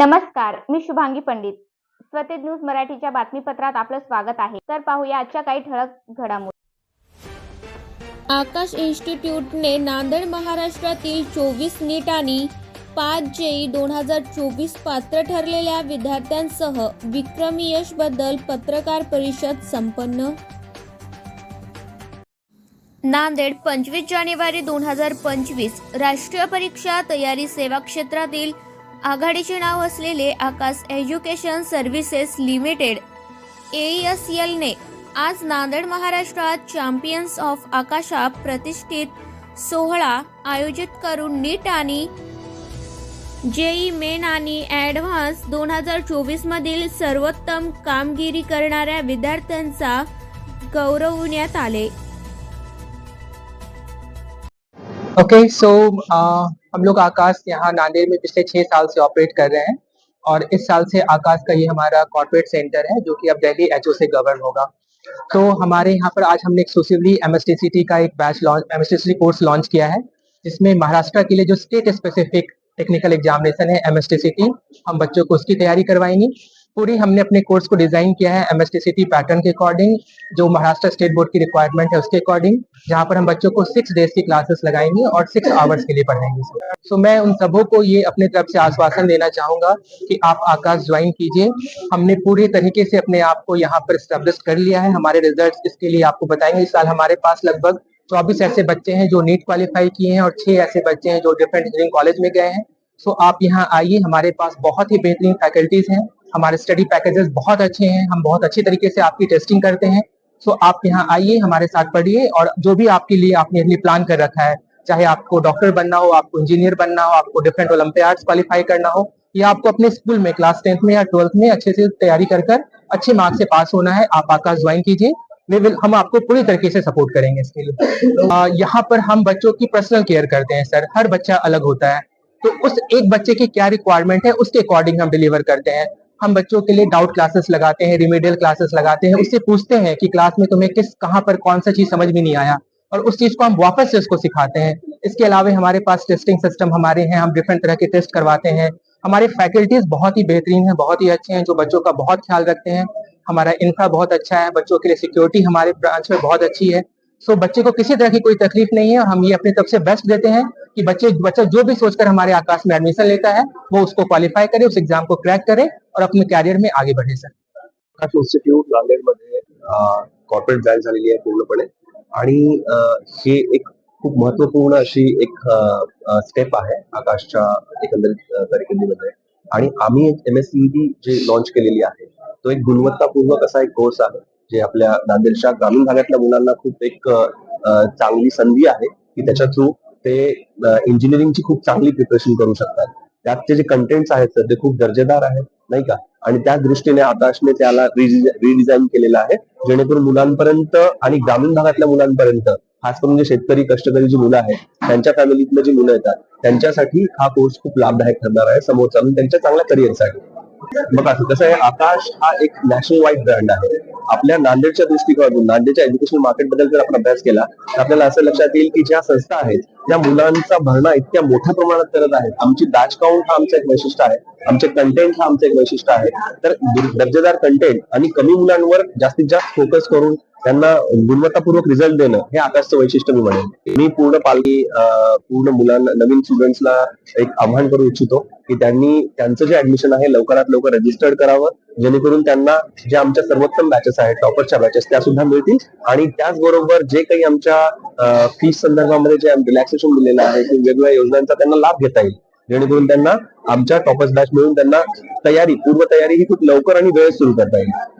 नमस्कार मी शुभांगी पंडित. स्वतेज न्यूज मराठीच्या बातमीपत्रात आपलं स्वागत आहे. तर पाहूया आजच्या काही ठळक घडामोडी. आकाश इन्स्टिट्यूटने नांदेड महाराष्ट्रातील चोवीस नीट आणि पाच जेई दोन हजार चोवीस पात्र ठरलेल्या विद्यार्थ्यांसह विक्रमी यशबद्दल पत्रकार परिषद संपन्न. नांदेड पंचवीस जानेवारी दोन हजार पंचवीस राष्ट्रीय परीक्षा तयारी सेवा क्षेत्रातील आघाडीचे नाव असलेले Aakash education services limited S एलने आज नांदेड महाराष्ट्रात चॅम्पियन्स ऑफ आकाशा प्रतिष्ठित सोहळा आयोजित करून नीट आणि जेई मेन आणि ॲडव्हान्स दोन हजार चोवीस मधील सर्वोत्तम कामगिरी करणाऱ्या विद्यार्थ्यांचा गौरवण्यात आले. ओके सो uh, हम लोग आकाश यहाँ नांदेड़ में पिछले छह साल से ऑपरेट कर रहे हैं और इस साल से आकाश का ये हमारा कॉर्पोरेट सेंटर है, जो कि अब दिल्ली एचओ से गवर्न होगा। तो हमारे यहाँ पर आज हमने एक्सक्लूसिवली एमएसटीसीटी का एक batch launch MSTCT course launch KIA है, जिसमें महाराष्ट्र के लिए जो स्टेट स्पेसिफिक टेक्निकल एग्जामिनेशन है एमएसटीसीटी हम बच्चों को उसकी तैयारी करवाएँगे। पूरी हमने अपने कोर्स को डिज़ाइन किया है एमएसटीसीटी पैटर्न के अकॉर्डिंग जो महाराष्ट्र स्टेट बोर्ड की रिक्वायरमेंट है उसके अकॉर्डिंग जहाँ पर हम बच्चों को सिक्स डेज़ की क्लासेस लगाएँगे और सिक्स आवर्स के लिए पढ़ाएँगे सो so, मैं उन सबों को ये अपने तरफ़ से आश्वासन देना चाहूँगा कि आप आकाश ज्वाइन कीजिए। हमने पूरे तरीके से अपने आप को यहाँ पर स्टेब्लिश कर लिया है। हमारे रिज़ल्ट इसके लिए आपको बताएँगे। इस साल हमारे पास लगभग चौबीस ऐसे बच्चे हैं जो नीट क्वालिफाई किए हैं और छह ऐसे बच्चे हैं जो डिफरेंट इंजीनियरिंग कॉलेज में गए हैं। सो आप यहाँ आइए हमारे पास बहुत ही बेहतरीन फैकल्टीज हैं। हमारे स्टडी पैकेजेस बहुत अच्छे हैं। हम बहुत अच्छी तरीके से आपकी टेस्टिंग करते हैं। सो आप यहाँ आइए हमारे साथ पढ़िए और जो भी आपके लिए आपने लिए प्लान कर रखा है चाहे आपको डॉक्टर बनना हो आपको इंजीनियर बनना हो आपको डिफरेंट ओलंपियाड्स क्वालिफाई करना हो या आपको अपने स्कूल में क्लास टेंथ में या ट्वेल्थ में अच्छे से तैयारी कर कर अच्छे मार्क्स से पास होना है आप आकाश ज्वाइन कीजिए। वे विल हम आपको पूरी तरीके से सपोर्ट करेंगे इसके लिए। यहाँ पर हम बच्चों की पर्सनल केयर करते हैं सर हर बच्चा अलग होता है। तो उस एक बच्चे की क्या रिक्वायरमेंट है, उसके अकॉर्डिंग हम डिलीवर करते हैं। हम बच्चों के लिए डाउट क्लासेस लगाते हैं रिमीडियल क्लासेस लगाते हैं, उससे पूछते हैं कि क्लास में तुम्हें किस, कहाँ पर कौन सा चीज़ समझ में नहीं आया। और उस चीज़ को हम वापस से उसको सिखाते हैं। इसके अलावा हमारे पास टेस्टिंग सिस्टम हमारे हैं, हम डिफरेंट तरह के टेस्ट करवाते हैं। हमारे फैकल्टीज बहुत ही बेहतरीन है, बहुत ही अच्छे हैं, जो बच्चों का बहुत ख्याल रखते हैं। हमारा इंफ्रा बहुत अच्छा है, बच्चों के लिए सिक्योरिटी हमारे ब्रांच में बहुत अच्छी है। सो बच्चे को किसी तरह की कोई तकलीफ़ नहीं है। और हम ये अपनी तरफ़ से बेस्ट देते हैं कि बच्चे, बच्चा जो भी सोचकर हमारे आकाश में एडमिशन लेता है, वो उसको क्वालिफाई करे, उस एग्ज़ाम को क्रैक करे और अपने कैरियर में आगे बढ़े सर। आकाश इन्स्टिट्यूट नांदेडमध्ये कॉर्पोरेट झालेली आहे पूर्णपणे. आणि हे एक खूप महत्वपूर्ण अशी एक स्टेप आहे आकाशच्या एकंदरीत आणि आम्ही एम एस जे लॉन्च केलेली आहे तो एक गुणवत्तापूर्वक असा एक कोर्स आहे. जे आपल्या नांदेडच्या ग्रामीण भागातल्या मुलांना खूप एक चांगली संधी आहे की त्याच्या थ्रू ते इंजिनिअरिंगची खूप चांगली प्रिपरेशन करू शकतात. त्यातचे जे कंटेंट्स आहेत सर ते खूप दर्जेदार आहेत नाही का? आणि त्या दृष्टीने आकाशने त्याला रिडिझाईन केलेलं आहे जेणेकरून मुलांपर्यंत आणि ग्रामीण भागातल्या मुलांपर्यंत खास करून जे शेतकरी कष्टकरी जी मुलं आहेत त्यांच्या फॅमिलीतले जी मुलं येतात त्यांच्यासाठी हा कोर्स खूप लाभदायक ठरणार आहे समोर चालून त्यांच्या चांगल्या करिअरसाठी बघा कसं आहे आकाश हा एक नॅशनल वाईड ब्रँड आहे. आपल्या नांदेडच्या दृष्टिकोनातून नांदेडच्या एज्युकेशन मार्केटबद्दल जर आपण अभ्यास केला तर आपल्याला असं लक्षात येईल की ज्या संस्था आहेत त्या मुलांचा भरणा इतक्या मोठ्या प्रमाणात करत आहेत. आमची बॅच काउंट हा आमचं एक वैशिष्ट्य आहे. आमचे कंटेंट हा आमचं एक वैशिष्ट्य आहे. तर दर्जेदार कंटेंट आणि कमी मुलांवर जास्तीत जास्त फोकस करून त्यांना गुणवत्तापूर्वक रिझल्ट देणं हे आकाशचं वैशिष्ट्य मी म्हणेन. मी पूर्ण पालखी पूर्ण मुलांना नवीन स्टुडंट्सला एक आव्हान करू इच्छितो की त्यांनी त्यांचं जे ऍडमिशन आहे लवकरात लवकर रजिस्टर्ड करावं. जेणेकरून त्यांना जे आमच्या सर्वोत्तम बॅचेस आहेत टॉपरच्या बॅचेस त्या सुद्धा मिळतील. आणि त्याचबरोबर जे काही आमच्या फीस संदर्भामध्ये जे रिलॅक्सेशन दिलेलं आहे की वेगवेगळ्या योजनांचा त्यांना लाभ घेता येईल. जेणेकरून त्यांना आमच्या टॉपर्स बॅच मिळून त्यांना तयारी पूर्व तयारी ही खूप लवकर आणि वेळ सुरू करता येईल.